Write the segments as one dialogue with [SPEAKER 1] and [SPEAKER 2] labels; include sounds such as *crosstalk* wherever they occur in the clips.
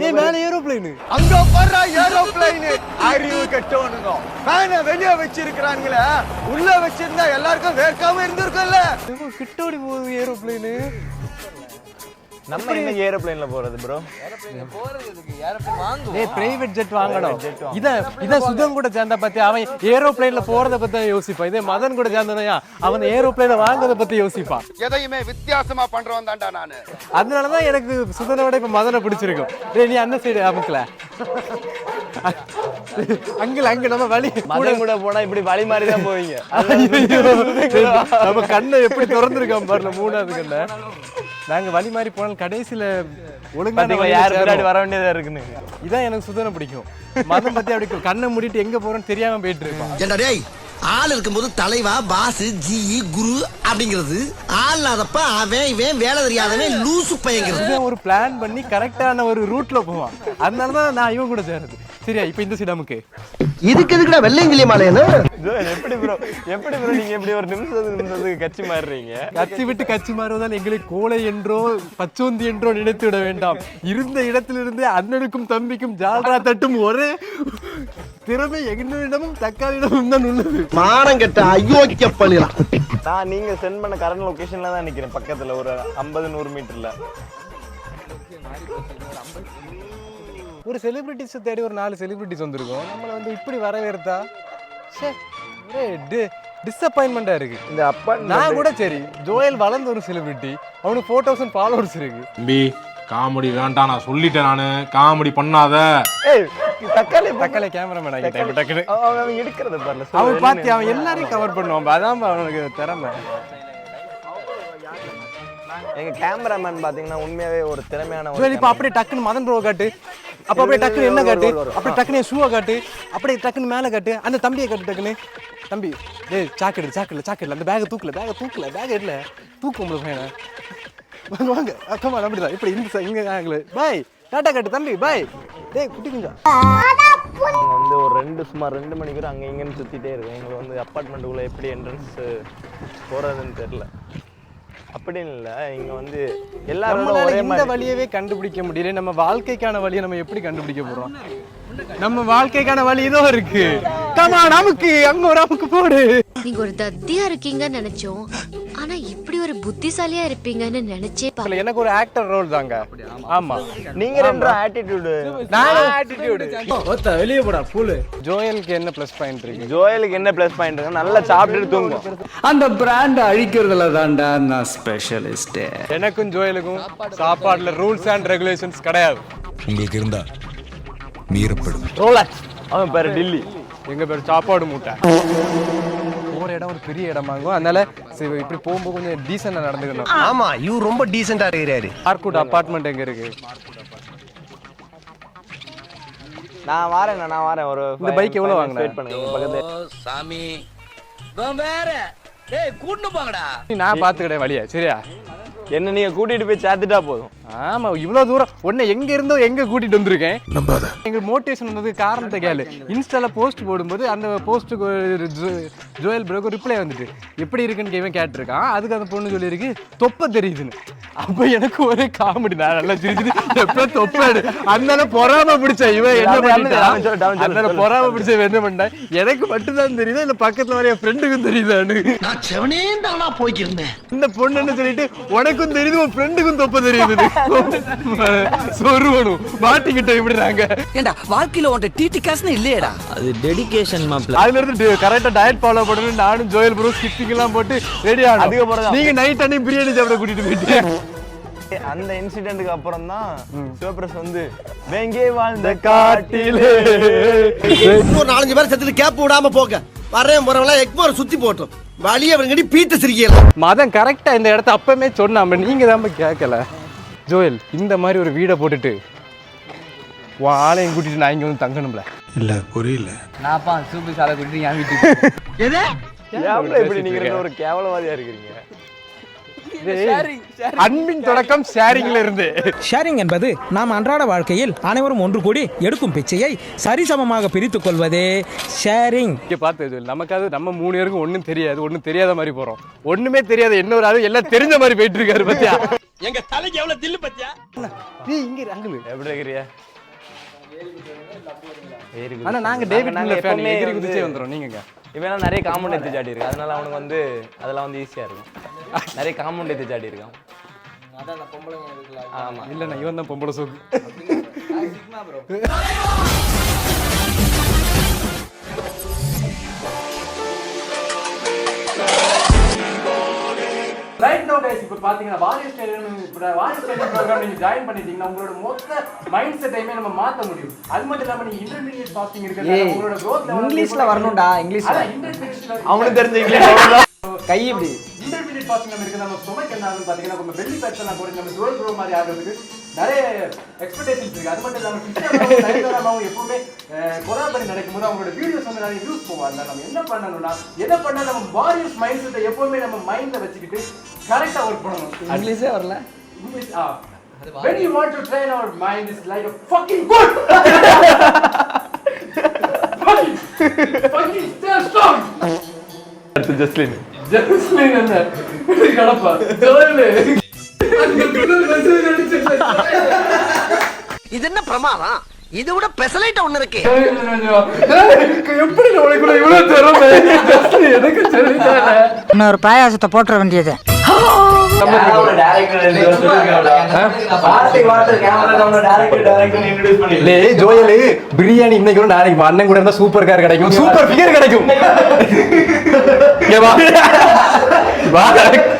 [SPEAKER 1] ஏய் மேல ஏரோப்ளேன்.
[SPEAKER 2] அங்க போடுற ஏரோப்ளைன் அறிவு கட்டவனுங்க. ஃபேனை வெளியே வச்சிருக்கிறாங்களே உள்ள வச்சிருந்தா எல்லாருக்கும் வேர்க்காம இருந்திருக்கும்ல.
[SPEAKER 1] கிட்டோடி போகுது ஏரோப்ளேன்.
[SPEAKER 3] நம்ம இன்னைக்கு ஏரோப்ளேன்ல போறது ப்ரோ
[SPEAKER 1] பிரைவேட் ஜெட் வாங்கணும் இத இத சுதம் கூட சேர்ந்தா பத்தி அவன் ஏரோப்ளேன்ல போறத பத்தி யோசிப்பான். இதே மதன் கூட சேர்ந்தனையா அவன் ஏரோப்ளேன வாங்குறத பத்தி யோசிப்பான்.
[SPEAKER 4] எதையுமே வித்தியாசமா பண்றவன் தான்டா நானு.
[SPEAKER 1] அதனாலதான் எனக்கு சுதனை விட இப்ப மதனை பிடிச்சிருக்கும் டேய் நீ அந்த சைடு அமுக்கல. அங்கிள் அங்க நம்ம வழி
[SPEAKER 3] மதன் கூட போனா இப்படி வழி மாதிரி தான் போவீங்க.
[SPEAKER 1] நம்ம கண்ணை எப்படி திறந்திருக்கோம் பாருல மூணாவது கண்ணை. நாங்க வழி மாதிரி போனால் கடைசியில வழியில
[SPEAKER 3] யார் பின்னாடி. வர வேண்டியதா இருக்குன்னு?
[SPEAKER 1] இதான் எனக்கு சுதனை பிடிக்கும். மதம் பத்தி அப்படி கண்ணை மூடிட்டு எங்க போறோம்னு தெரியாம போயிட்டு இருப்பான்.
[SPEAKER 5] ஆள் இருக்கும்போது தலைவா பாஸ் ஜி குரு அப்படிங்கிறது. ஆள் இல்லாதப்ப அவன் இவன் வேலை தெரியாதவன் லூசு பையங்கிறது.
[SPEAKER 1] ஒரு பிளான் பண்ணி கரெக்டான ஒரு ரூட்ல போவான். அதனாலதான் நான் இவன் கூட சேர்றது. சரியா இப்ப இந்த சைடு நமக்கு
[SPEAKER 5] இதுக்கு எதுக்குடா வெள்ளையங்கிலி மாலையன்னு
[SPEAKER 3] Bro, எப்படி ப்ரோ எப்படி ப்ரோ நீங்க எப்படி ஒரு நிமிஷத்துக்கு நிமிஷத்துக்கு கட்சி மாறுறீங்க?
[SPEAKER 1] கத்தி விட்டு கட்சி மாறுவதால் எங்களை கோலை என்றோ பச்சோந்தி என்றோ நினைத்து விட வேண்டாம். இருந்த இடத்திலிருந்து அண்ணனுக்கும் தம்பிக்கும் ஜால்ரா தட்டும் ஒரே திறமை எங்களிடமும் தக்காளியிடமும் தான் உள்ளது.
[SPEAKER 5] மானம் கெட்ட அயோக்கிய பள்ளிலாம்
[SPEAKER 3] நான் நீங்க சென்ட் பண்ண கரண்ட் லொகேஷன்ல தான் நிக்கிறேன். பக்கத்துல ஒரு ஐம்பது நூறு மீட்டர்ல.
[SPEAKER 1] ஒரு செலிபிரிட்டிஸை தேடி ஒரு நாலு செலிபிரிட்டிஸ் வந்திருக்கோம். நம்மளை வந்து இப்படி வரவேற்தா? ச்சே ஒரே டிசப்பாயின்மெண்ட்டாக இருக்கு.
[SPEAKER 3] இந்த அப்பா
[SPEAKER 1] நான் கூட சரி ஜோயல் வளர்ந்த ஒரு செலிபிரிட்டி அவனுக்கு ஃபோர் தௌசண்ட் ஃபாலோவர்ஸ் இருக்கு.
[SPEAKER 6] தம்பி காமெடி வேண்டாம் நான் சொல்லிட்டேன் நானு. காமெடி பண்ணாத.
[SPEAKER 3] ஏய் தக்காளி
[SPEAKER 1] தக்காளி. கேமராமேன் ஆகிட்டேன் டக்குனு
[SPEAKER 3] அவன் எடுக்கிறத பாருல
[SPEAKER 1] அவன் பார்த்து அவன் எல்லாரையும் கவர் பண்ணுவான். அதான் அவனுக்கு திறமை.
[SPEAKER 3] எங்க கேமராமேன் பாத்தீங்கன்னா உண்மையாவே ஒரு திறமையான ஒரு
[SPEAKER 1] இப்போ அப்படியே டக்குன்னு மதன் ப்ரோ காட்டு. அப்போ அப்படியே டக்குன்னு என்ன காட்டு? அப்படியே டக்குன்னு என் ஷூவை காட்டு. அப்படியே டக்குன்னு மேலே காட்டு. அந்த தம்பியை காட்டு டக்குன்னு. தம்பி டேய் சாக்கெடு சாக்கெட்ல சாக்கெட்ல அந்த பேக்கை தூக்கல பேக்கை தூக்கல பேக் எடுல. தூக்க உங்களுக்கு பையனை. வாங்க வாங்க. அக்கமா அப்படிதான். இப்படி இந்த side, இங்க ஆகல பாய் டாட்டா காட்டு தம்பி பாய் டேய் குட்டி குஞ்சா.
[SPEAKER 3] வந்து ஒரு ரெண்டு சுமார் ரெண்டு மணிக்கு அங்க இங்கன்னு சுத்திட்டே இருக்கோம் எங்களுக்கு வந்து அப்பார்ட்மெண்ட்டுக்குள்ள எப்படி என்ட்ரன்ஸ் போறதுன்னு தெரியல. அப்படின்னு இல்ல இங்க வந்து எல்லாரும்
[SPEAKER 1] இந்த வழியவே கண்டுபிடிக்க முடியல. நம்ம வாழ்க்கைக்கான வழியை நம்ம எப்படி கண்டுபிடிக்க போறோம்? நம்ம வாழ்க்கைக்கான வழி இதோ இருக்கு. கமா நமக்கு அங்க ஒரு அமுக்கு போடு.
[SPEAKER 7] நீங்க ஒரு தத்தியா இருக்கீங்கன்னு நினைச்சோம். ஆனா இப்படி ஒரு புத்திசாலியா இருப்பீங்கன்னு நினைச்சே பா
[SPEAKER 1] அதுல எனக்கு ஒரு ஆக்டர் ரோல் தாங்க. ஆமா.
[SPEAKER 3] நீங்க ரெண்டு ஆட்டிடியூடு
[SPEAKER 1] நானும் ஆட்டிடியூட் வெளிய போடா பூலு ஜோயலுக்கு என்ன ப்ளஸ் பாயிண்ட் இருக்கு?
[SPEAKER 3] ஜோயலுக்கு என்ன ப்ளஸ் பாயிண்ட் இருக்கு நல்லா சாப்பிட்டுட்டு தூங்கும்
[SPEAKER 8] அந்த பிராண்ட் அழிக்கிறதுல தான்டா நான் ஸ்பெஷலிஸ்ட்
[SPEAKER 1] எனக்கும் ஜோயலுக்கும் சாப்பாடுல ரூல்ஸ் அண்ட் ரெகுலேஷன்ஸ் கிடையாது.
[SPEAKER 9] உங்களுக்கு இருந்தா மீறப்படும்.
[SPEAKER 3] அவன் பேரு டில்லி.
[SPEAKER 1] எங்க பேர் சாப்பாடு மூட்டை. போற இடம் ஒரு பெரிய இடமாகும் அதனால சரி, இப்படி போகும்போது கொஞ்சம் டீசெண்டா நடந்துக்கணும்.
[SPEAKER 5] ஆமா இவர் ரொம்ப டீசெண்டா இருக்கிறாரு.
[SPEAKER 1] ஆர்குட் அபார்ட்மெண்ட் எங்க இருக்கு?
[SPEAKER 3] நான் வாரேன் நான் வாரேன். ஒரு
[SPEAKER 1] இந்த bike எவ்வளவு வாங்குன?
[SPEAKER 3] வெயிட் பண்ணுங்க
[SPEAKER 8] சாமி. வேற. டேய் கூட்டு போங்கடா.
[SPEAKER 1] நான் பாத்துக்கிட்டேன் வழியா. சரியா?
[SPEAKER 3] என்ன நீங்க கூட்டிட்டு போய் சேர்த்துட்டா போதும்.
[SPEAKER 1] ஆமா இவ்வளவு தூரம். உன்னை எங்க இருந்தோ எங்க கூட்டிட்டு வந்திருக்கேன்?
[SPEAKER 9] நம்பாத.
[SPEAKER 1] எங்க மோட்டிவேஷன் வந்தது காரணத்தை கேளு. இன்ஸ்டால போஸ்ட் போடும்போது அந்த போஸ்ட்டுக்கு ஜோயல் ப்ரோக்கு ரிப்ளை வந்துட்டு எப்படி இருக்குன்னு இவன் கேட்டிருக்கான். அதுக்கு அந்த பொண்ணு சொல்லியிருக்கு தொப்ப தெரியுதுன்னு. அப்ப எனக்கு ஒரே காமெடி நான் நல்லா சிரிச்சுட்டு எப்ப தொப்ப எடு. அதனால பொறாம பிடிச்ச இவன் என்ன பண்ணிட்டான்? அதனால. பொறாம பிடிச்ச என்ன பண்ணிட்டான்? எனக்கு மட்டும்தான் தெரியுதா? இல்ல பக்கத்துல வர என் ஃப்ரெண்டுக்கும் தெரியுதான்னு
[SPEAKER 5] நான் செவனே தானா போய்க்கிருந்தேன்.
[SPEAKER 1] இந்த பொண்ணுன்னு சொல்லிட்டு உனக்கும் தெரியுது உன் ஃப்ரெண்டுக்கும் தொப்ப தெரியுது சொருவணும் மாட்டிக்கிட்டோம் இப்படி நாங்க.
[SPEAKER 8] ஏண்டா வாழ்க்கையில உன்ட்ட டிடி காசுன்னு இல்லையேடா. அது டெடிகேஷன் மாப்ள
[SPEAKER 1] அதுல இருந்து கரெக்டா டயட் ஃபாலோ பண்ணணும். நானும் ஜோயல் ப்ரோ ஸ்கிப்பிங் எல்லாம் போட்டு ரெடி ஆகும்
[SPEAKER 3] அதுக்கப்புறம்
[SPEAKER 1] நீங்க நைட் அன்னைக்கு பிரியாணி சாப்பிட கூட்டிட்டு போயிட்டு.
[SPEAKER 3] அந்த இன்சிடென்ட்க்கு அப்புறம் தான் சிவபிரஸ் வந்து வெங்கே வாழ்ந்த காட்டிலே.
[SPEAKER 5] இன்னொரு நாலஞ்சு பேர் செத்துட்டு கேப் விடாம போங்க. வரேன் போறவங்களா எக்மோர் சுத்தி போட்டோம். வழிய அவங்கடி பீத்த சிரிக்கலாம்
[SPEAKER 1] மதம் கரெக்டா இந்த இடத்த அப்பமே சொன்னாம நீங்க தான் கேட்கல. ஜோயல் இந்த மாதிரி ஒரு வீடை போட்டுட்டு உன் ஆளையும் கூட்டிட்டு நான் இங்க வந்து தங்கணும்ல.
[SPEAKER 9] இல்ல புரியல.
[SPEAKER 8] நான்ப்பா சூப்பர் சாலை கூட்டிட்டு என் வீட்டுக்கு
[SPEAKER 3] இப்படி நீங்க ஒரு கேவலவாதியா இருக்கிறீங்க?
[SPEAKER 1] அன்பின் தொடக்கம் ஷேரிங்ல இருந்து.
[SPEAKER 8] ஷேரிங் என்பது நாம் அன்றாட வாழ்க்கையில் அனைவரும் ஒன்று கூடி எடுக்கும் பிச்சையை சரிசமமாக பிரித்துக் கொள்வதே ஷேரிங்
[SPEAKER 1] இங்கே பார்த்தது நமக்காவது நம்ம மூணு பேருக்கும் ஒன்றும் தெரியாது ஒன்றும் தெரியாத மாதிரி போகிறோம் ஒன்றுமே தெரியாத இன்னொரு ஆளு எல்லாம் தெரிஞ்ச மாதிரி போயிட்டு இருக்காரு பத்தியா?
[SPEAKER 8] எங்க தலைக்கு எவ்வளவு தில்லு பத்தியா?
[SPEAKER 1] நீ இங்கே அங்கிள்
[SPEAKER 3] எப்படி இருக்கிறியா? ஏறி குதி.
[SPEAKER 1] ஆனா நாங்க டேவிட்
[SPEAKER 3] நாங்க எப்பவுமே
[SPEAKER 1] எகிரி குதிச்சே வந்துரும் நீங்க
[SPEAKER 3] இவன் நிறைய காம்பவுண்ட் எடுத்து சாடி இருக்கு அதனால அவனுக்கு வந்து அதெல்லாம் வந்து ஈஸியா இருக்கும். நிறைய காம்பவுண்ட் எடுத்து சாடி இருக்கான். ஆமா.
[SPEAKER 1] இல்லைண்ணா இவன் தான் பொம்பளை சோக்கு. *laughs* ரைட் நோ கைஸ் இப்போ பாத்தீங்கன்னா வாரியர் ஸ்டேடியம் இப்போ வாரியர் ஸ்டேடியம் ப்ரோக்ராம் நீங்க ஜாயின் பண்ணிட்டீங்கன்னா உங்களோட மொத்த மைண்ட் செட்டையுமே நம்ம மாத்த முடியும். அது மட்டும் இல்லாம நீங்க இன்டர்மீடியட் பாஸ்டிங் இருக்கிறது உங்களோட level
[SPEAKER 10] இங்கிலீஷ்ல வரணும்டா இங்கிலீஷ்ல
[SPEAKER 1] அதான் இன்டர்மீடியட்
[SPEAKER 3] அவனுக்கு தெரிஞ்ச இங்கிலீஷ். *laughs*
[SPEAKER 10] கை இப்படி.
[SPEAKER 1] பாசிங் நம்ம இருக்கு நம்ம ஸ்டொமக் என்ன ஆகுதுன்னு பாத்தீங்கன்னா நம்ம பெல்லி ஃபேட்ஸ் எல்லாம் போய் நம்ம டுவல் க்ரோ மாதிரி ஆகிறதுக்கு நிறைய எக்ஸ்பெக்டேஷன்ஸ் இருக்கு அது மட்டும் இல்லாம கிறிஸ்டியானோவும் நயன்தாராவும் எப்பவுமே கொலா பண்ணி நடக்கும் போது அவங்களோட வீடியோஸ் வந்து நிறைய வியூஸ் அதனால நம்ம என்ன பண்ணணும்னா எதை பண்ணா நம்ம வாரியர்ஸ் மைண்ட் செட்டை எப்பவுமே நம்ம மைண்ட்ல வச்சுக்கிட்டு கரெக்டா ஒர்க் பண்ணணும்
[SPEAKER 10] இங்கிலீஷே வரல
[SPEAKER 1] English, ah. When you want to train our mind, it's like a fucking book. fucking, *laughs* fucking stay strong.
[SPEAKER 3] அடுத்து ஜஸ்லின்
[SPEAKER 1] ஜெருசலேம் என்ன? கடப்பா.
[SPEAKER 5] இது என்ன பிரமாதம்? இதை விட பெசலைட் ஒண்ணு இருக்கு.
[SPEAKER 1] எப்படி உனக்கு கூட இவ்வளவு திறமை? எனக்கு தெரியல
[SPEAKER 10] இன்னொரு பாயாசத்தை போட்டுற வேண்டியது.
[SPEAKER 1] லே ஜோயலு பிரியாணி இன்னைக்கு நாளைக்கு அண்ணன் கூட இருந்தா சூப்பர் கார் கிடைக்கும். சூப்பர் ஃபிகர் கிடைக்கும். *laughs*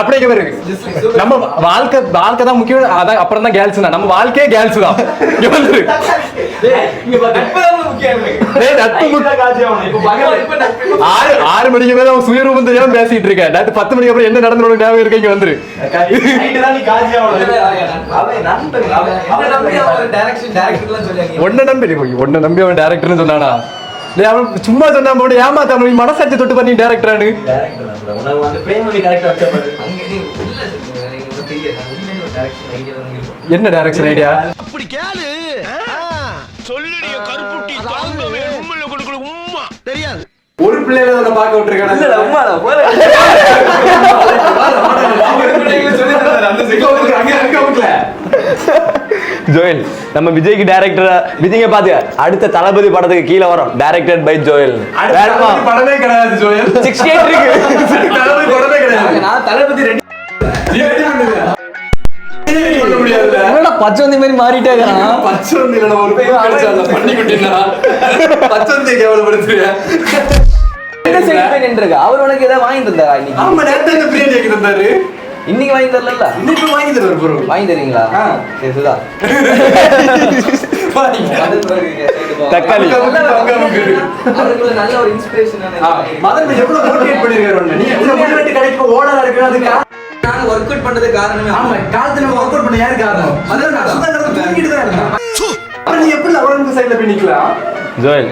[SPEAKER 1] அப்படியே இங்க பாரு. நம்ம வாழ்க்கை வாழ்க்கை தான் முக்கியம். அதான் அப்புறம் தான் கேர்ள்ஸ் நம்ம வாழ்க்கையே கேர்ள்ஸ் தான். ஆறு ஆறு மணிக்கு மேல அவன் சுயரூபம் தெரியாம பேசிட்டு இருக்கேன். நேத்து பத்து மணிக்கு அப்புறம் என்ன நடந்து ஞாபகம் இருக்கு? இங்க வந்துரு. ஒன்ன நம்பி ஒன்ன நம்பி அவன் டேரக்டர்னு சொன்னானா? சும்மா சொன்னா போட்டு ஏமாத்த மனசாட்சி தொட்டு பண்ணி டேரக்டரானு என்ன டைரக்ஷன் ஐடியா
[SPEAKER 5] அப்படி கேளு தெரியாது
[SPEAKER 1] ஒரு பிள்ளையில உன்னை பார்க்க விட்டுருக்கானே அங்க அங்க விட்டுல
[SPEAKER 3] ஜோயல் நம்ம விஜய்க்கு டேரக்டரா விஜய்ங்க பாத்து அடுத்த தளபதி படத்துக்கு கீழே வரும் டைரக்டட் பை ஜோயல் வேணுமா
[SPEAKER 1] படமே கிடையாது ஜோயல்
[SPEAKER 3] சிக்ஸ்டி எயிட் இருக்கு
[SPEAKER 1] தளபதி படமே கிடையாது
[SPEAKER 10] நான் தளபதி ரெடி
[SPEAKER 1] நீ ready பண்ணுவியா? நீ ready பண்ண முடியாதுல்ல?
[SPEAKER 10] என்னடா பச்சை வந்தி மாதிரி மாறிட்டே இருக்கான்
[SPEAKER 1] பச்சவந்தி இல்லடா, ஒரு. பச்சவந்தி கேவலப்படுத்துறியா?
[SPEAKER 10] என்ன சைடு போய் நின்றுருக்கா அவர் உனக்கு ஏதாவது வாங்கி தந்தாரா இன்னைக்கு
[SPEAKER 1] ஆமா, நேத்து பிரியாணி.
[SPEAKER 10] இன்னைக்கு வாங்கி தரல
[SPEAKER 1] இன்னைக்கு வாங்கி தருவாரு bro.
[SPEAKER 10] வாங்கி தரீங்களா?
[SPEAKER 1] ஆ.
[SPEAKER 10] சரி சுதா. *laughs*
[SPEAKER 3] தக்காளி.
[SPEAKER 10] நல்ல ஒரு இன்ஸ்பிரேஷன்
[SPEAKER 1] மதன் எவ்வளவு பண்ணிருக்காரு. நீ எவ்வளவு motivate கடைக்கு owner ஆ இருக்கிற அதுக்கு
[SPEAKER 10] நாங்க ஒர்க் அவுட் பண்ணது காரணமே
[SPEAKER 1] ஆமா, காலத்துல நம்ம work out பண்ண யாரு காரணம்? அதான் நான் சுதாகரன் தூங்கிட்டு தான் இருந்தான். அப்புறம் நீ எப்படி அவனுக்கு side ல போய் நிக்கலாம்?
[SPEAKER 3] ஜோயல்.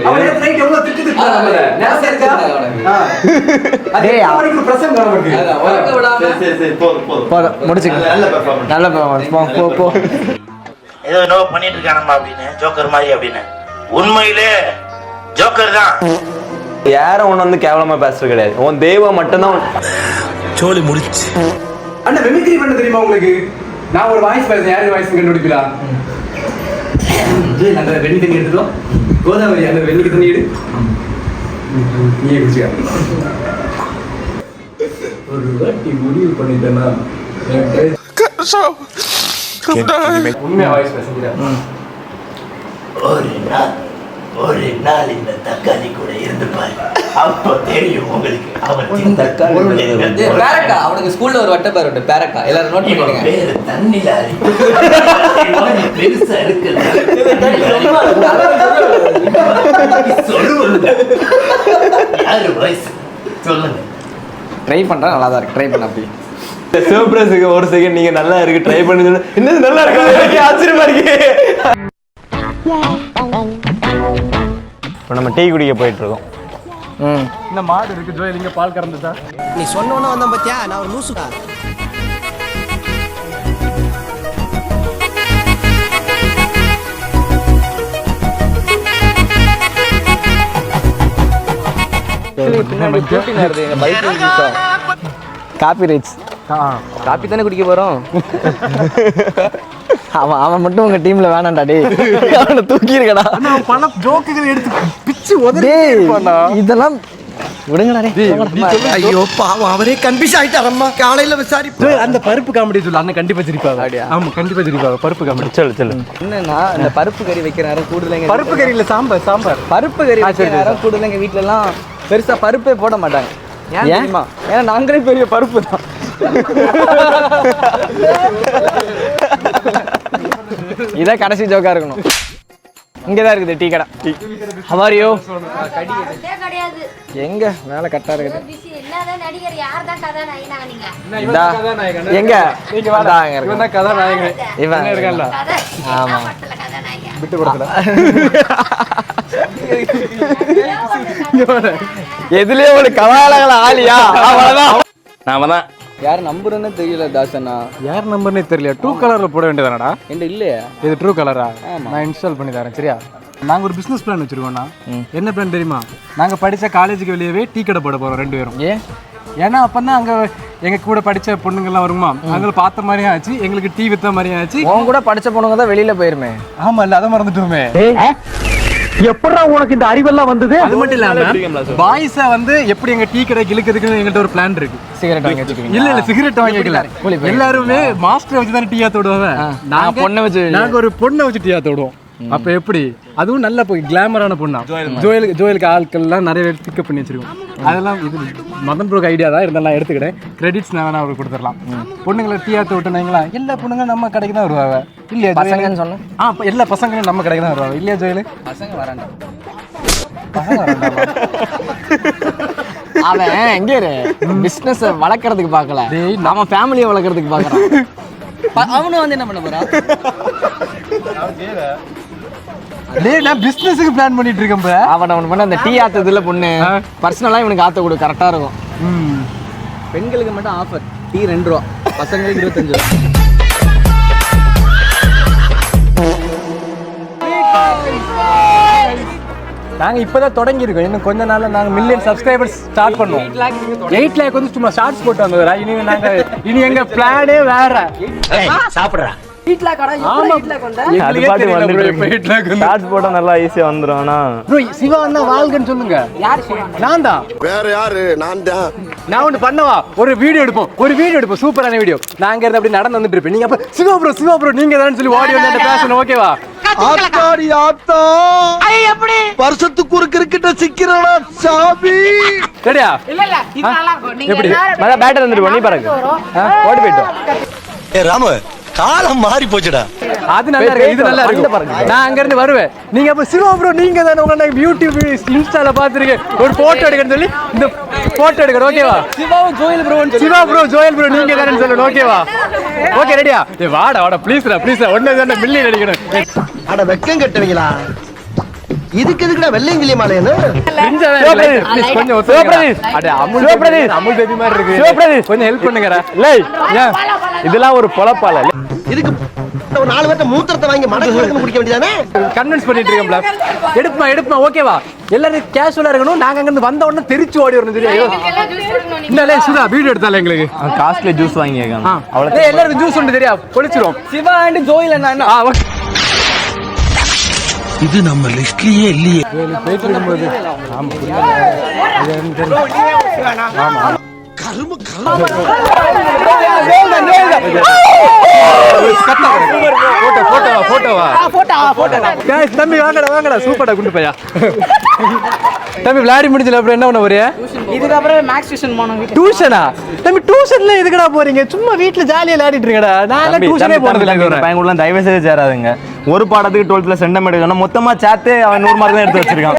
[SPEAKER 10] நல்ல. போ போ போ.
[SPEAKER 11] ஏதோ என்னவோ பண்ணிட்டு இருக்கானம்மா அப்படின்னு ஜோக்கர் மாதிரி அப்படின்னு. உண்மையிலே ஜோக்கர் தான்.
[SPEAKER 3] யாரும் உன்னை வந்து கேவலமா பேசுறது கிடையாது. உன் தெய்வம் மட்டும்தான்
[SPEAKER 9] சோலி முடிச்சு.
[SPEAKER 1] அண்ணா மிமிக்ரி பண்ண தெரியுமா உங்களுக்கு? நான் ஒரு வாய்ஸ் பேசுறேன். யாரு வாய்ஸ் கண்டுபிடிக்கலாம் ஜெய், அந்த வெண்ணி தண்ணி எடுத்துக்கோ. கோதாவரி அந்த வெண்ணிக்கு தண்ணி எடு. நீயே குடிச்சியா ஒரு வாட்டி முடிவு பண்ணிட்டேன்னா உண்மையா வாய்ஸ் பேசுகிறேன்
[SPEAKER 11] ஒரு நாள் ஒரு நாள் இந்த தக்காளி கூட இருந்து பாரு. அப்போ தெரியும் உங்களுக்கு. அவன்
[SPEAKER 10] பேரக்கா அவனுக்கு ஸ்கூல்ல ஒரு வட்ட பேர் உண்டு பேரக்கா. எல்லாரும் நோட்
[SPEAKER 11] இவன்
[SPEAKER 10] பண்ணிடுங்க.
[SPEAKER 11] பேரு தண்ணிலாரி. *laughs* பெருசா இருக்கு. சொல்லுங்க யாரு வயசு சொல்லுங்க.
[SPEAKER 10] ட்ரை பண்றேன் நல்லா தான் இருக்கு. ட்ரை பண்ண அப்படி.
[SPEAKER 3] இந்த சிவபிரஸுக்கு ஒரு செகண்ட் நீங்க நல்லா இருக்கு. ட்ரை பண்ணி இன்னும் நல்லா இருக்கு? எனக்கு ஆச்சரியமா இருக்கு. இப்போ நம்ம டீ குடிக்க போயிட்டு இருக்கோம்
[SPEAKER 1] இந்த மாடு இருக்கு ஜோயல் இங்க பால் கறந்துட்டா
[SPEAKER 5] நீ சொன்ன உடனே வந்தேன் பாத்தியா? நான் ஒரு லூசுடா
[SPEAKER 10] காப்பி ரைட்ஸ் காப்பி தானே குடிக்க போறோம்? *laughs* அவன் அவன் மட்டும் உங்க டீம்ல வேணாம்டா டேய். *laughs* அவனை தூக்கி இருக்கடா
[SPEAKER 1] பல ஜோக்குகள் எடுத்து பிச்சு
[SPEAKER 10] டேய் இதெல்லாம் விடுங்கடா டேய்.
[SPEAKER 5] ஐயோ பாவம் அவரே கன்ஃபியூஸ் ஆயிட்டாரம்மா காலையில விசாரிப்பு.
[SPEAKER 1] அந்த பருப்பு காமெடி சொல்லு. அண்ணன் கண்டிப்பா சிரிப்பாங்க ஆமா கண்டிப்பா சிரிப்பாங்க பருப்பு காமெடி
[SPEAKER 3] சொல்லு சொல்லு.
[SPEAKER 10] என்னன்னா இந்த பருப்பு கறி வைக்கிற நேரம் கூடுதல் எங்க
[SPEAKER 1] பருப்பு கறி இல்ல சாம்பார் சாம்பார்.
[SPEAKER 10] பருப்பு கறி வைக்கிற நேரம் கூடுதல் எங்க வீட்ல எல்லாம் பெருசா பருப்பே போட மாட்டாங்க. ஏன் தெரியுமா? ஏன்னா நாங்களே பெரிய பருப்பு தான். இதான் கடைசி ஜோக்கா இருக்கணும். இங்கதான் இருக்குது டீ கடை. ஹவாரியோ
[SPEAKER 7] கிடையாது.
[SPEAKER 10] எங்க? மேல கட்டா இருக்குது. எங்க.
[SPEAKER 1] இவன்
[SPEAKER 10] ஆமா.
[SPEAKER 1] விட்டு கொடுக்கல *laughs*
[SPEAKER 10] எதுலயே ஒரு கவாலகள ஆளியா? அவ்வளவுதான்.
[SPEAKER 3] நாம தான்.
[SPEAKER 10] யார் நம்புறேன்னு தெரியல தாசனா
[SPEAKER 1] யார் நம்பர்னே தெரியல டூ கலர்ல போட வேண்டியதானடா
[SPEAKER 10] என்கிட்ட இல்லையா.
[SPEAKER 1] இது ட்ரூ கலரா நான் இன்ஸ்டால் பண்ணி தரேன் சரியா? நாங்க ஒரு பிசினஸ் பிளான் வச்சிருக்கோம்னா என்ன பிளான் தெரியுமா? நாங்க படிச்ச காலேஜுக்கு வெளியவே டீ கடை போட போறோம் ரெண்டு பேரும்.
[SPEAKER 10] ஏன்?
[SPEAKER 1] ஏன்னா அப்பதான் அங்க எங்க கூட படிச்ச பொண்ணுங்கெல்லாம் வருமா? அவங்கள பார்த்த மாதிரியும் ஆச்சு எங்களுக்கு டீ வித்த மாதிரியும் ஆச்சு.
[SPEAKER 10] உன் கூட படிச்ச பொண்ணுங்க தான் வெளியில போயிருமே.
[SPEAKER 1] ஆமா இல்ல அதை மறந்துட்டோமே. எப்படா உனக்கு இந்த அறிவெல்லாம் வந்தது? அது மட்டும் இல்லாம பாய்ஸ வந்து எப்படி எங்க டீ கடைக்கு இழுக்கிறதுக்கு எங்கள்கிட்ட ஒரு பிளான் இருக்கு.
[SPEAKER 10] சிகரெட் வாங்கி வச்சுக்கோங்க
[SPEAKER 1] இல்ல இல்ல சிகரெட் வாங்கி வைக்கல. எல்லாருமே மாஸ்டர் வச்சு தான் டீயா தொடுவாங்க நாங்க
[SPEAKER 10] பொண்ணை வச்சு
[SPEAKER 1] நாங்க ஒரு பொண்ணை வச்சு டீயா தொடுவோம். அப்ப எப்படி? அதுவும் நல்ல போய் கிளாமரான பொண்ணா? ஜோயலுக்கு ஜோயலுக்கு ஆட்கள்லாம் நிறைய பேர் பிக்கப் பண்ணி வச்சிருக்கோம். அதெல்லாம் இது மதன் ப்ரோக் ஐடியா தான். இருந்தாலும் நான் எடுத்துக்கிட்டேன் கிரெடிட்ஸ் நான் வேணா அவருக்கு கொடுத்துடலாம். பொண்ணுங்களை டீயா தொட்டுனாங்களா எல்லா பொண்ணுங்க நம்ம கடைக்கு தான் வருவாங்க. இல்லையா?
[SPEAKER 10] பசங்கன்னு சொன்னேன்
[SPEAKER 1] ஆ எல்லா பசங்களும் நம்ம கடைக்கு தான் வருவாங்க. இல்லையா ஜோயலு
[SPEAKER 10] பசங்க வராண்டா.
[SPEAKER 1] பசங்க வராண்டாமா?
[SPEAKER 10] அவன் எங்க இரு? பிசினஸ் வளர்க்கறதுக்கு பார்க்கல.
[SPEAKER 1] டேய்,
[SPEAKER 10] அவன் ஃபேமிலியை வளர்க்கறதுக்கு பார்க்கறான். ப- *laughs* அவனும் வந்து என்ன பண்ண போறான்?
[SPEAKER 1] டேய் நான் பிசினஸுக்கு பிளான் பண்ணிட்டு இருக்கேன் இப்ப.
[SPEAKER 10] அவன் அவன் பண்ண அந்த டீ ஆத்ததுல பொண்ணு. பர்சனலா இவனுக்கு ஆத்த கொடு கரெக்டா இருக்கும்.
[SPEAKER 1] ம்.
[SPEAKER 10] பெண்களுக்கு மட்டும் ஆஃபர் டீ ரெண்டு ரூபா பசங்களுக்கு இருபத்தஞ்சு ரூபா.
[SPEAKER 1] நாங்க இப்பதான் தொடங்கி இருக்கோம் இன்னும் கொஞ்ச நாள்ல நாங்க மில்லியன் சப்ஸ்கிரைபர்ஸ் ஸ்டார்ட் பண்ணுவோம். எயிட் லேக் வந்து சும்மா ஷார்ட்ஸ் போட்டு வந்ததுடா இனி நாங்க இனி எங்க பிளானே வேற.
[SPEAKER 11] சாப்பிடுறா.
[SPEAKER 3] பாட்டு வந்துட்டு
[SPEAKER 1] வந்து.
[SPEAKER 3] நல்லா ஈஸியா வந்துரும். ஆனா
[SPEAKER 1] சிவா அண்ணா வாழ்கன்னு சொல்லுங்க. நான் தான்.
[SPEAKER 2] வேற யாரு? நான் தான்.
[SPEAKER 1] நான் ஒண்ணு பண்ணவா? ஒரு வீடியோ எடுப்போம். ஒரு வீடியோ எடுப்போம். சூப்பரான வீடியோ நான் இங்க இருந்து அப்படி நடந்து வந்துட்டு இருப்பேன். நீங்க அப்ப சிவா ப்ரோ சிவா ப்ரோ நீங்க தான் சொல்லி ஓடி வந்து பேசணும் ஓகேவா
[SPEAKER 5] ஆத்தாடி ஆத்தா. வருஷத்துக்கு ஒரு கிரிக்கெட்ட சிக்கிறடா சாமி?
[SPEAKER 1] ரெடியா எப்படி?
[SPEAKER 3] மழை பேட்டர் வந்துட்டு பண்ணி பாருங்க. ஓடி போயிட்டோம்
[SPEAKER 5] ஏ ராமு. காலம் மாறி போச்சுடா.
[SPEAKER 1] அது நல்லா இருக்கு. இது நல்லா இருக்கு.
[SPEAKER 3] பாருங்க.
[SPEAKER 1] நான் அங்க இருந்து வருவேன். நீங்க அப்ப சிவா ப்ரோ நீங்க தானே உங்க யூடியூப் இன்ஸ்டால பாத்துருக்கேன் ஒரு போட்டோ எடுக்கன்னு சொல்லி இந்த போட்டோ எடுக்கணும். ஓகேவா
[SPEAKER 10] சிவாவும் Joel bro
[SPEAKER 1] Siva bro Joel bro நீங்க தானே சொல்லணும். ஓகேவா ஓகே ரெடியா ஏ வாடா வாடா ப்ளீஸ்டா ப்ளீஸ்டா ஒண்ணு தானே மில்லியன் அடிக்கணும்.
[SPEAKER 5] அட வெக்கம் கட்டுவீங்களா? இதுக்கு எதுக்குடா மாலையன்னு
[SPEAKER 1] இல்ல. கொஞ்சம் ஒத்துழைங்க. அட, அமுல் baby மாதிரி இருக்கு. கொஞ்சம் help பண்ணுங்கடா.
[SPEAKER 3] இதெல்லாம் ஒரு பொழப்பால
[SPEAKER 5] இதுக்கு ஒரு நாலு பேர்த்த மூத்திரத்தை வாங்கி மடக்கு மடக்கு குடிக்க வேண்டியதானே
[SPEAKER 1] convince பண்ணிட்டு இருக்கேன் bro. எடுப்புமா, எடுப்புமா, ஓகேவா? எல்லாரும் ஆ இருக்கணும். நாங்க அங்க வந்த உடனே தெரிச்சு ஓடி வரணும்? ஐயோ. இந்தாலே, சுதா, video எடுத்தாலே எங்களுக்கு.
[SPEAKER 3] காஸ்ட்லி ஜூஸ் வாங்கி கேட்காங்க
[SPEAKER 1] ஆ.
[SPEAKER 3] அவ்வளோ
[SPEAKER 1] ஏய், எல்லாருக்கும் juice உண்டு, சரியா? பொழிச்சிரும்.
[SPEAKER 10] சிவா அண்ட் ஜோயில் என்ன.
[SPEAKER 5] இது நம்ம லிஸ்ட்லயே இல்லையே.
[SPEAKER 1] போயிட்டு இருக்கும்போது. ஆமா, தம்பி வாங்கடா வாங்கடா சூப்பர்டா குண்டு பையா தம்பி விளையாடி முடிஞ்சல அப்புறம் என்ன பண்ண போறியா
[SPEAKER 10] இதுக்கப்புறம் மேக்ஸ் டியூஷன் போனோம் வீட்டுல
[SPEAKER 1] டியூஷனா தம்பி டியூஷன்ல எதுக்குடா போறீங்க? சும்மா வீட்ல ஜாலியா விளையாடிட்டு இருக்கடா. நான் டியூஷனே போனது இல்ல
[SPEAKER 3] பையன் தயவு செய்து சேராதுங்க. ஒரு பாடத்துக்கு டுவெல்த்ல சென்டம் எடுக்கணும் மொத்தமா சேர்த்து அவன் நூறு மார்க் தான் எடுத்து வச்சிருக்கான்.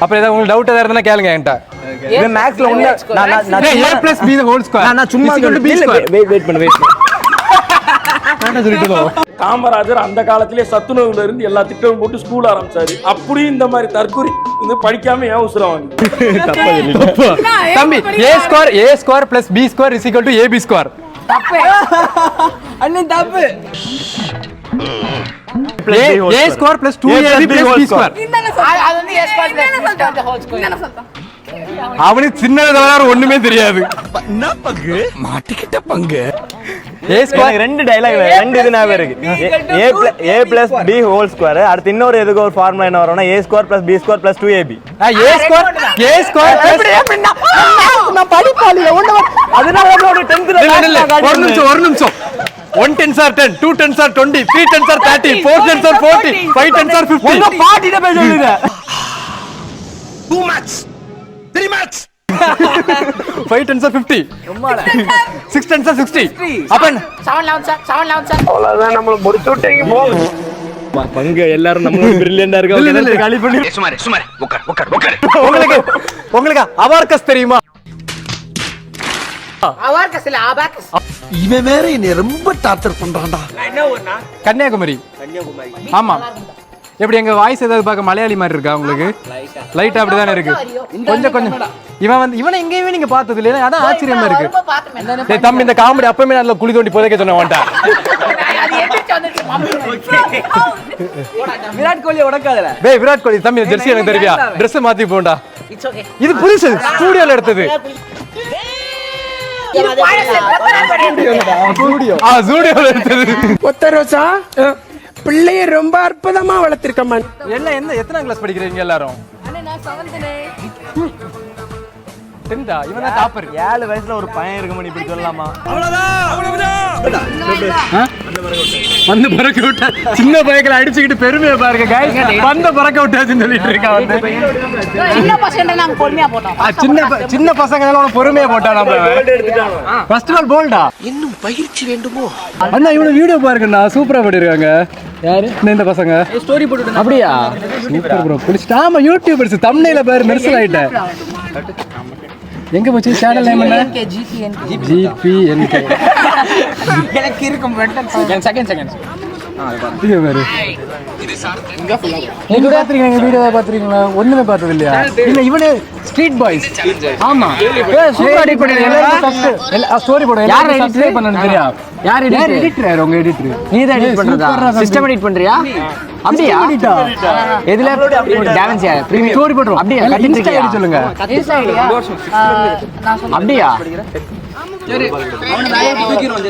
[SPEAKER 1] அப்புறம் ஏதாவது உங்களுக்கு டவுட் ஏதாவது இருந்தா கேளுங்க என்கிட்ட.
[SPEAKER 3] இது மேக்ஸ்ல ஒண்ணு நான்
[SPEAKER 1] plus b the whole square
[SPEAKER 3] நான் சும்மா
[SPEAKER 1] b
[SPEAKER 3] இல்ல,
[SPEAKER 1] square.
[SPEAKER 3] wait wait பண்ணு
[SPEAKER 1] சொல்லிட்டு இருக்கோம்?
[SPEAKER 12] காமராஜர் அந்த காலத்திலே சத்துணவுல இருந்து எல்லா திட்டமும் போட்டு ஸ்கூல் ஆரம்பிச்சாரு. அப்படியும் இந்த மாதிரி தற்கொலை வந்து படிக்காம ஏன் உசுரம் வாங்கி
[SPEAKER 1] தம்பி A square A square plus B square is equal to AB square
[SPEAKER 10] அண்ணன் தப்பு.
[SPEAKER 1] Square plus two AB plus B square அவனுக்கு சின்னது தவிர ஒண்ணுமே தெரியாது.
[SPEAKER 5] என்ன பங்கு மாட்டிக்கிட்ட பங்கு.
[SPEAKER 1] ஏ ஸ்கொயர்
[SPEAKER 3] எனக்கு ரெண்டு டைலாக் ரெண்டு இது ஞாபகம் இருக்கு. A plus B whole square அடுத்து இன்னொரு எதுக்கு ஒரு ஃபார்முலா என்ன வரும்னா A square plus B square plus two AB
[SPEAKER 1] A square A square
[SPEAKER 3] நான் படிப்பாளில ஒண்ணு அதனால ஒரு
[SPEAKER 1] ஒரு நிமிஷம் ஒரு நிமிஷம். One tens are ten two tens are twenty three tens are thirty four tens are forty five tens are fifty
[SPEAKER 3] பாட்டிட்ட போய் சொல்லுங்க.
[SPEAKER 5] Two match three match
[SPEAKER 1] five tens are fifty six tens are sixty அப்ப
[SPEAKER 3] பங்கு எல்லாரும் நம்மளோட பிரில்லியண்டா
[SPEAKER 1] இல்ல, இல்ல, இல்ல.
[SPEAKER 3] இருக்க காலி பண்ணி.
[SPEAKER 11] சுமார் சுமார் உட்கார் உட்கார் உட்கார்
[SPEAKER 1] உங்களுக்கு உங்களுக்கு அவார்கஸ் தெரியுமா?
[SPEAKER 5] இவன் வேற என்னை ரொம்ப டார்ச்சர் பண்றான்டா.
[SPEAKER 1] கன்னியாகுமரி. ஆமா. எப்படி எங்க வாய்ஸ் ஏதாவது பார்க்க மலையாளி மாதிரி இருக்கா உங்களுக்கு? லைட்டா அப்படிதானே இருக்கு. கொஞ்சம் கொஞ்சம். இவன் வந்து இவனை எங்கேயுமே நீங்க பார்த்தது இல்லையா? அதான் ஆச்சரியமா இருக்கு. தம்பி இந்த காமெடி அப்பவே நல்ல குழி தோண்டி புதைக்க சொன்ன வந்துட்டேன்
[SPEAKER 10] விராட் கோலி உடக்காதல.
[SPEAKER 1] டேய் விராட் கோலி தம்பி ஜெர்சி எனக்கு தெரியா Dress மாத்தி போண்டா. இது புதுசு ஸ்டூடியோல எடுத்தது. ஆ ஸ்டூடியோல எடுத்தது.
[SPEAKER 12] ஒத்த ரோசா பிள்ளைய ரொம்ப அற்புதமா வளர்த்திருக்கம்மா
[SPEAKER 1] எல்லாம் என்ன எத்தனை கிளாஸ் படிக்கிறீங்க எல்லாரும்? டென்த்தா இவன் தான் டாப்பர்
[SPEAKER 3] ஏழு வயசுல ஒரு பையன் இருக்க முடியும் இப்படி சொல்லலாமா?
[SPEAKER 1] வந்து பறக்க விட்டா சின்ன பையங்களை அடிச்சுக்கிட்டு பெருமையை பாருங்க guys. வந்த பறக்க விட்டாச்சுன்னு சொல்லிட்டு இருக்கா வந்து.
[SPEAKER 13] சின்ன பசங்க நாங்க பொறுமையா போட்டோம்.
[SPEAKER 1] சின்ன சின்ன பசங்க எல்லாம் பொறுமையா போட்டா நம்ம? ஃபர்ஸ்ட் ஆல் போல்டா
[SPEAKER 5] இன்னும் பயிற்சி வேண்டுமோ?
[SPEAKER 1] அண்ணா இவனு வீடியோ பாருங்கண்ணா. சூப்பரா பண்ணிருக்காங்க. யாரு? இந்த பசங்க?
[SPEAKER 10] ஸ்டோரி போட்டு
[SPEAKER 1] அப்படியா? சூப்பர் ப்ரோ பிடிச்சிட்டு ஆமா யூடியூபர்ஸ் தம்னையில பாரு மெர்சல் ஆயிட்டேன் எங்க போச்சு? சேனல் நேம் என்ன? ஜிபி என்கே
[SPEAKER 10] எனக்கு இருக்கும் செகண்ட் செகண்ட்
[SPEAKER 1] இது பாரு. நீங்க பாத்துறீங்க வீடியோ பாத்துறீங்களா ஒண்ணுமே பார்த்தது இல்லையா இல்ல இவனே ஸ்ட்ரீட் பாய்ஸ் ஆமா. சூப்பர் எடிட் பண்ணி எல்லாரும் ஸ்டோரி போடு. தெரியா? யார் எடிட்டர் எடிட்டர் உங்க எடிட்டர்
[SPEAKER 10] நீ தான் எடிட் பண்றதா? சிஸ்டம் எடிட் பண்றியா? அப்படியா? எதுல? டாவன்சி பிரீமியம்
[SPEAKER 1] ஸ்டோரி போடுறோம்
[SPEAKER 10] அப்படியா?
[SPEAKER 1] இன்ஸ்டா
[SPEAKER 10] இருக்கியா?
[SPEAKER 1] சொல்லுங்க.
[SPEAKER 13] இன்ஸ்டா ஐடியா
[SPEAKER 10] அப்படியா?
[SPEAKER 12] தூக்கிடுவோம்